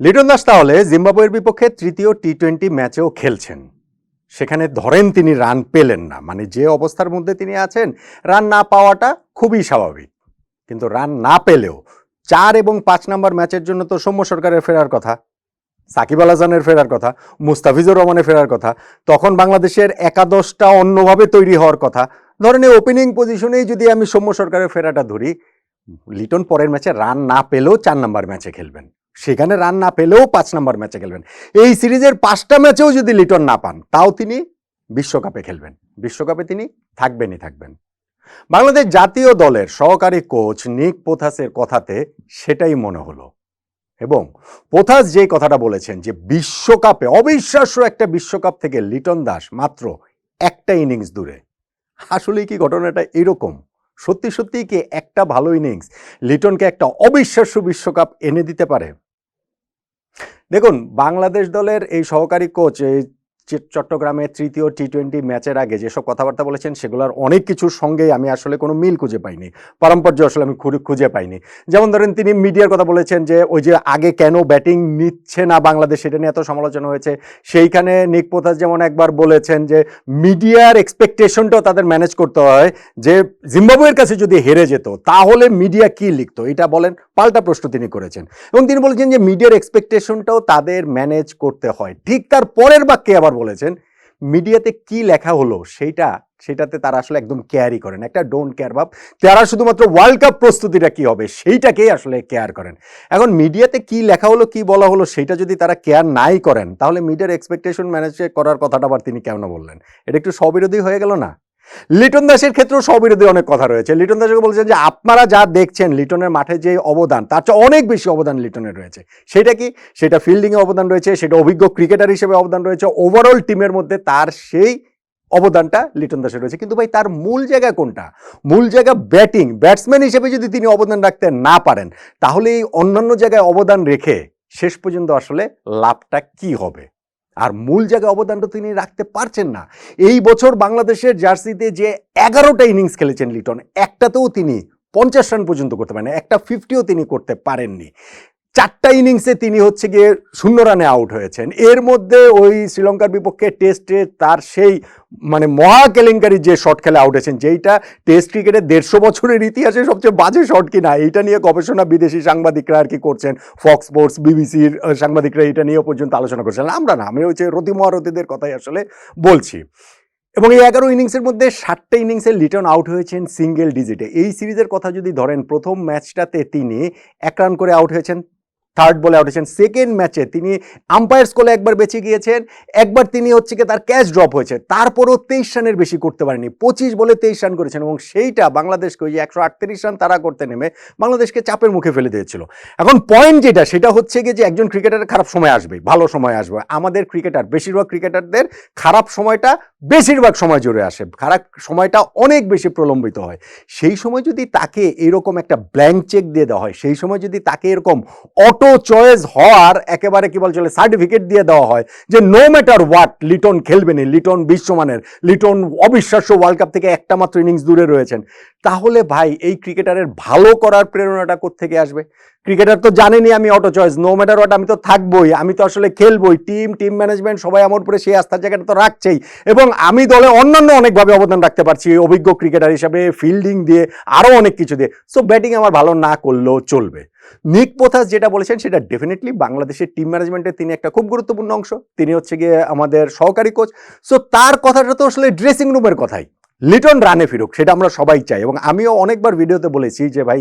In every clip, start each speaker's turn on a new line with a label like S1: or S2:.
S1: লিটন দাস তাহলে জিম্বাবুয়ের বিপক্ষে তৃতীয় টি টোয়েন্টি ম্যাচেও খেলছেন। সেখানে ধরেন তিনি রান পেলেন না মানে যে অবস্থার মধ্যে তিনি আছেন, রান না পাওয়াটা খুবই স্বাভাবিক। কিন্তু রান না পেলেও চার এবং পাঁচ নম্বর ম্যাচের জন্য তো সৌম্য সরকারের ফেরার কথা, সাকিব আল ফেরার কথা, মুস্তাফিজুর রহমানের ফেরার কথা, তখন বাংলাদেশের একাদশটা অন্যভাবে তৈরি হওয়ার কথা। ধরেন ওপেনিং পজিশনেই যদি আমি সৌম্য সরকারের ফেরাটা ধরি, লিটন পরের ম্যাচে রান না পেলেও চার নাম্বার ম্যাচে খেলবেন। সেখানে রান না পেলেও পাঁচ নম্বর ম্যাচে খেলবেন। এই সিরিজের পাঁচটা ম্যাচেও যদি লিটন না পান, তাও তিনি বিশ্বকাপে খেলবেন। বিশ্বকাপে তিনি থাকবেনই থাকবেন। বাংলাদেশ জাতীয় দলের সহকারী কোচ নিক পোথাসের কথাতে সেটাই মনে হলো। এবং পোথাস যে কথাটা বলেছেন যে বিশ্বকাপে, অবিশ্বাস্য একটা বিশ্বকাপ থেকে লিটন দাস মাত্র একটা ইনিংস দূরে। আসলে কি ঘটনাটা এরকম? সত্যি সত্যি কি একটা ভালো ইনিংস? লিটনকে একটা অবিশ্বাস্য বিশ্বকাপ এনে দিতে পারে? দেখুন বাংলাদেশ দলের এই সহকারী কোচ এই চট্টগ্রামের তৃতীয় টি টোয়েন্টি ম্যাচের আগে যেসব কথাবার্তা বলেছেন, সেগুলোর অনেক কিছুর সঙ্গেই আমি আসলে কোনো মিল খুঁজে পাইনি। পারম্পর্য আসলে আমি খুঁজে পাইনি। যেমন ধরেন তিনি মিডিয়ার কথা বলেছেন যে, ওই যে আগে কেন ব্যাটিং নিচ্ছে না বাংলাদেশ, সেটা নিয়ে এত সমালোচনা হয়েছে। সেইখানে নিক পোথাস যেমন একবার বলেছেন যে, মিডিয়ার এক্সপেকটেশনটাও তাদের ম্যানেজ করতে হয় যে, জিম্বাবুয়ের কাছে যদি হেরে যেত, তাহলে মিডিয়া কি লিখতো? এটা বলেন, পাল্টা প্রশ্ন তিনি করেছেন। এবং তিনি বলেছেন যে, মিডিয়ার এক্সপেকটেশনটাও তাদের ম্যানেজ করতে হয়। ঠিক তার পরের বাক্যে আবার বলেছেন, মিডিয়াতে কি লেখা হলো সেইটা সেটাতে তারা আসলে একদম কেয়ারই করেন। একটা ডোন্ট কেয়ার ভাব তারা শুধুমাত্র ওয়ার্ল্ড কাপ প্রস্তুতিটা কি হবে সেইটাকেই আসলে কেয়ার করেন। এখন মিডিয়াতে কি লেখা হলো, কি বলা হলো সেটা যদি তারা কেয়ার নাই করেন, তাহলে মিডিয়ার এক্সপেকটেশন ম্যানেজ করার কথাটা আবার তিনি কেন বললেন? এটা একটু স্ববিরোধী হয়ে গেল না? লিটন দাসের ক্ষেত্রেও স্ববিরোধী অনেক কথা রয়েছে। লিটন দাসকে বলছেন যে, আপনারা যা দেখছেন লিটনের মাঠে যে অবদান, তার চেয়ে অনেক বেশি অবদান লিটনের রয়েছে। সেটা কি? সেটা ফিল্ডিংয়ে অবদান রয়েছে, সেটা অভিজ্ঞ ক্রিকেটার হিসেবে অবদান রয়েছে। ওভারঅল টিমের মধ্যে তার সেই অবদানটা লিটন দাসের রয়েছে। কিন্তু ভাই, তার মূল জায়গা কোনটা? মূল জায়গা ব্যাটিং। ব্যাটসম্যান হিসেবে যদি তিনি অবদান রাখতে না পারেন, তাহলে এই অন্যান্য জায়গায় অবদান রেখে শেষ পর্যন্ত আসলে লাভটা কি হবে? আর মূল জায়গায় অবদানটা তিনি রাখতে পারছেন না। এই বছর বাংলাদেশের জার্সিতে যে এগারোটা ইনিংস খেলেছেন লিটন, একটাতেও তিনি পঞ্চাশ রান পর্যন্ত করতে পারেন একটা ফিফটিও তিনি করতে পারেননি। চারটা ইনিংসে তিনি হচ্ছে গিয়ে শূন্য রানে আউট হয়েছেন। এর মধ্যে ওই শ্রীলঙ্কার বিপক্ষে টেস্টে তার সেই মানে মহা কেলেঙ্কারি যে শট খেলে আউট হয়েছেন, যেইটা টেস্ট ক্রিকেটের দেড়শো বছরের ইতিহাসে সবচেয়ে বাজে শট কিনা, এইটা নিয়ে গবেষণা বিদেশি সাংবাদিকরা আর কি করছেন। ফক্স স্পোর্টস বিবিসির সাংবাদিকরা এটা নিয়েও পর্যন্ত আলোচনা করছেন। আমরা না, আমি হচ্ছে রতি মহারথীদের কথাই আসলে বলছি। এবং এই এগারো ইনিংসের মধ্যে সাতটা ইনিংসে লিটন আউট হয়েছেন সিঙ্গেল ডিজিটে এই সিরিজের কথা যদি ধরেন, প্রথম ম্যাচটাতে তিনি এক রান করে আউট হয়েছেন থার্ড বলে আউট হয়েছেন সেকেন্ড ম্যাচে তিনি আম্পায়ার্স কোলে একবার বেঁচে গিয়েছেন, একবার তিনি হচ্ছে কি তার ক্যাচ ড্রপ হয়েছে, তারপরও তেইশ রানের বেশি করতে পারেনি, পঁচিশ বলে তেইশ রান করেছেন এবং সেইটা বাংলাদেশকে ওই যে একশো আটত্রিশ রান তারা করতে নেমে বাংলাদেশকে চাপের মুখে ফেলে দিয়েছিল। এখন পয়েন্ট যেটা, সেটা হচ্ছে গিয়ে যে একজন ক্রিকেটারের খারাপ সময় আসবে ভালো সময় আসবে। আমাদের ক্রিকেটার বেশিরভাগ ক্রিকেটারদের খারাপ সময়টা বেশিরভাগ সময় জুড়ে আসে, খারাপ সময়টা অনেক বেশি প্রলম্বিত হয়। সেই সময় যদি তাকে এরকম একটা ব্ল্যাঙ্ক চেক দিয়ে দেওয়া হয়, সেই সময় যদি তাকে এরকম অটো চয়েস হওয়ার একেবারে কি বল চলে সার্টিফিকেট দিয়ে দেওয়া হয় যে নো ম্যাটার হোয়াট লিটন খেলবেনি লিটন বিশ্বমানের লিটন অবিশ্বাস্য ওয়ার্ল্ড কাপ থেকে একটা মাত্র ইনিংস দূরে রয়েছেন। তাহলে ভাই, এই ক্রিকেটারের ভালো করার প্রেরণাটা কোত্থেকে আসবে? ক্রিকেটার তো জানেনি আমি auto choice no matter what আমি তো থাকবোই, আমি তো আসলে খেলবোই টিম টিম ম্যানেজমেন্ট সবাই আমার উপরে সেই আস্থার জায়গাটা তো রাখছেই। এবং আমি দলে অন্যান্য অনেকভাবে অবদান রাখতে পারছি, অভিজ্ঞ ক্রিকেটার হিসাবে ফিল্ডিং দিয়ে আরও অনেক কিছু দিয়ে। সো ব্যাটিং আমার ভালো না করলেও চলবে। নিক পোথাস যেটা বলেছেন, সেটা ডেফিনেটলি বাংলাদেশের টিম ম্যানেজমেন্টের তিনি একটা খুব গুরুত্বপূর্ণ অংশ। তিনি হচ্ছে গিয়ে আমাদের সহকারী কোচ সো তার কথাটা তো আসলে ড্রেসিং রুমের কথাই। লিটন রানে ফিরুক, সেটা আমরা সবাই চাই। এবং আমিও অনেকবার ভিডিওতে বলেছি যে, ভাই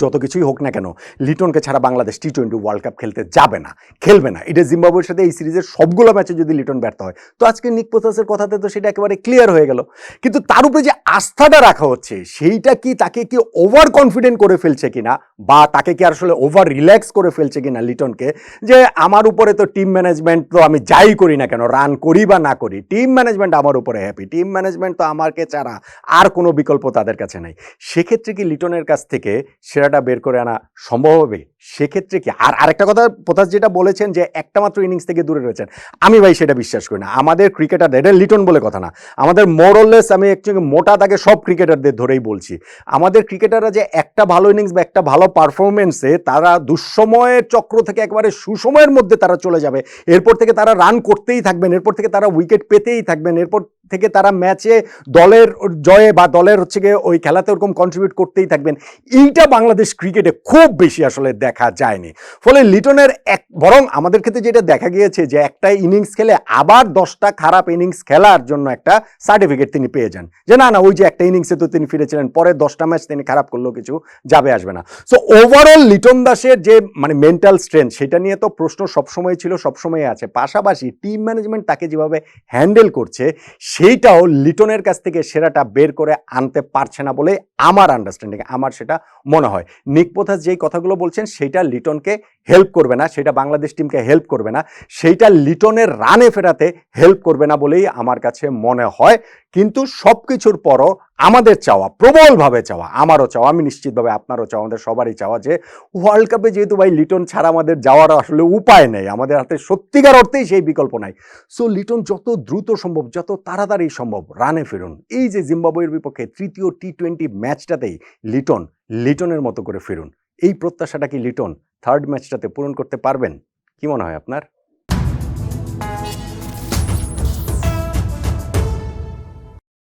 S1: যত কিছুই হোক না কেন, লিটনকে ছাড়া Bangladesh T twenty world cup খেলতে যাবে না, খেলবে না। এটা জিম্বাবুয়ের সাথে এই সিরিজের সবগুলো ম্যাচে যদি লিটন ব্যর্থ হয়। তো আজকে নিক পোথাসের কথাতে তো সেটা একেবারে ক্লিয়ার হয়ে গেল। কিন্তু তার উপরে যে আস্থাটা রাখা হচ্ছে, সেইটা কি তাকে কি ওভার কনফিডেন্ট করে ফেলছে কিনা, বা তাকে কি আসলে ওভার রিল্যাক্স করে ফেলছে কিনা লিটনকে, যে আমার উপরে তো টিম ম্যানেজমেন্ট তো আমি যাই করি না কেন রান করি বা না করি টিম ম্যানেজমেন্ট আমার উপরে হ্যাপি টিম ম্যানেজমেন্ট তো আমাকে ছাড়া আর কোনো বিকল্প তাদের কাছে নাই। সেক্ষেত্রে কি লিটনের কাছ থেকে সে সেরাটা বের করে আনা সম্ভব হবে? সেক্ষেত্রে কি? আর আরেকটা কথা পোতাস যেটা বলেছেন যে একটা মাত্র ইনিংস থেকে দূরে রয়েছেন, আমি ভাই সেটা বিশ্বাস করি না। আমাদের ক্রিকেটার এটা লিটন বলে কথা না। আমাদের মোরলেস আমি একচুয়ালি মোটা তাকে সব ক্রিকেটারদের ধরেই বলছি। আমাদের ক্রিকেটাররা যে একটা ভালো ইনিংস বা একটা ভালো পারফরমেন্সে তারা দুঃসময়ের চক্র থেকে একবারে সুসময়ের মধ্যে তারা চলে যাবে। এরপর থেকে তারা রান করতেই থাকবেন, এরপর থেকে তারা উইকেট পেতেই থাকবেন, এরপর থেকে তারা ম্যাচে দলের জয়ে বা দলের হচ্ছে গিয়ে ওই খেলাতে ওরকম কন্ট্রিবিউট করতেই থাকবেন। এইটা বাংলাদেশ ক্রিকেটে খুব বেশি আসলে দেখা যায়নি। ফলে লিটনের এক, বরং আমাদের ক্ষেত্রে যেটা দেখা গিয়েছে যে একটা ইনিংস খেলে আবার দশটা খারাপ ইনিংস খেলার জন্য একটা সার্টিফিকেট তিনি পেয়ে যান। যে না না, ওই যে একটা ইনিংসে তো তিনি ফিরেছিলেন, পরে দশটা ম্যাচ তিনি খারাপ করলেও কিছু যাবে, আসবে না। সো ওভারঅল লিটন দাসের যে মানে মেন্টাল স্ট্রেংথ সেটা নিয়ে তো প্রশ্ন সবসময় ছিল, সবসময় আছে। পাশাপাশি টিম ম্যানেজমেন্ট তাকে যেভাবে হ্যান্ডেল করছে সেইটাও লিটনের কাছ থেকে সেরাটা বের করে আনতে পারছে না বলে আমার আন্ডারস্ট্যান্ডিং আমার সেটা মনে হয়। নিকপোথাস যেই কথাগুলো বলছেন সেটা লিটনকে হেল্প করবে না, সেটা বাংলাদেশ টিমকে হেল্প করবে না, সেইটা লিটনের রানে ফেরাতে হেল্প করবে না বলেই আমার কাছে মনে হয়। কিন্তু সব কিছুর পরও আমাদের চাওয়া, প্রবলভাবে চাওয়া, আমারও চাওয়া, আমি নিশ্চিতভাবে আপনারও চাওয়া, আমাদের সবারই চাওয়া যে ওয়ার্ল্ড কাপে যেহেতু ভাই লিটন ছাড়া আমাদের যাওয়ার আসলে উপায় নেই, আমাদের হাতে সত্যিকার অর্থেই সেই বিকল্প নাই। সো লিটন যত দ্রুত সম্ভব, যত তাড়াতাড়ি সম্ভব রানে ফিরুন। এই যে জিম্বাবুয়ের বিপক্ষে তৃতীয় টি টোয়েন্টি ম্যাচটাতেই লিটন লিটনের মতো করে ফিরুন। এই প্রত্যাশাটা কি লিটন থার্ড ম্যাচটাতে পূরণ করতে পারবেন? কি মনে হয় আপনার?